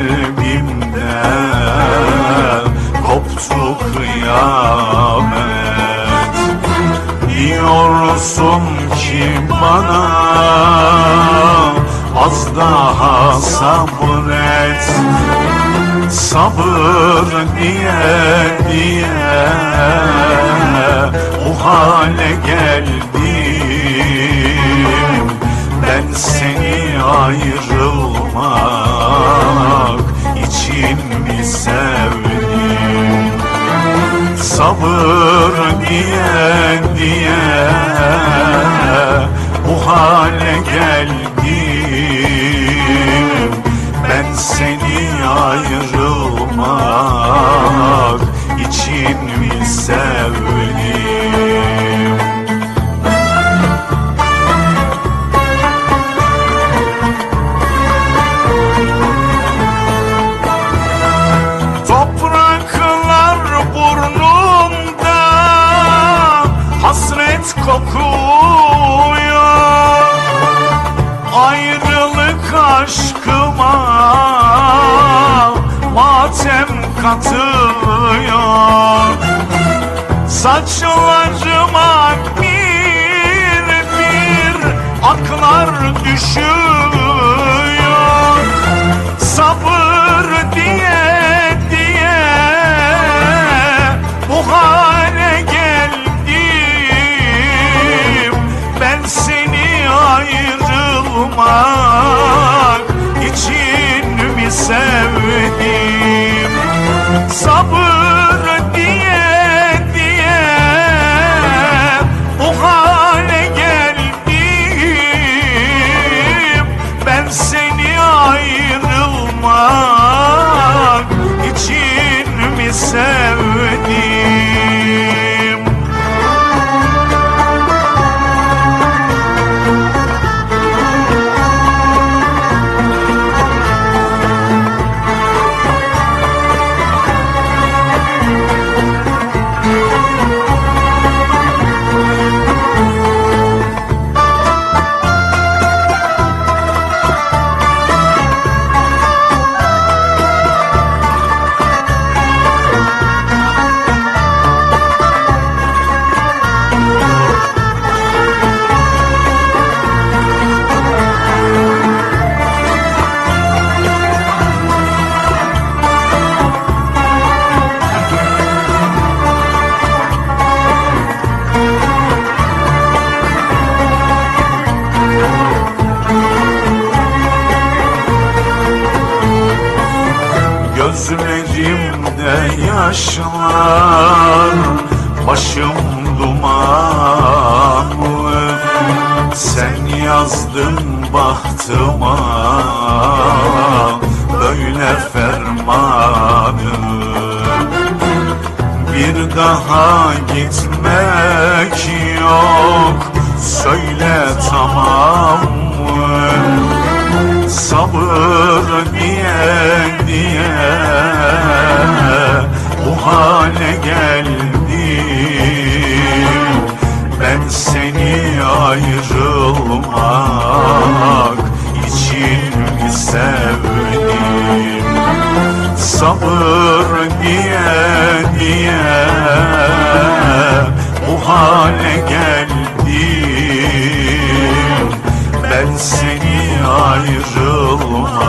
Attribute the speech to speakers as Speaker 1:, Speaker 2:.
Speaker 1: kalbimde koptu kıyamet. Diyorsun ki bana az daha sabret Sabır diye diye bu hale geldim sevdim Sabır diye diye bu hale geldim. Ben seni ayrılmak aşkıma matem katıyor Saçlarıma bir bir aklar düşüyor sevdim. Sabır diye diye bu hale geldim. Ben seni ayrılmak için mi sevdim Gözlerimde yaşlar Başım dumanlı Sen yazdın bahtıma Böyle fermanı Bir daha gitmek yok Söyle tamam mı? Sabır diye diye bu hale geldim. Ben seni ayrılmak için sevdim? Sabır diye diye bu hale geldim. Ben seni ayrılmak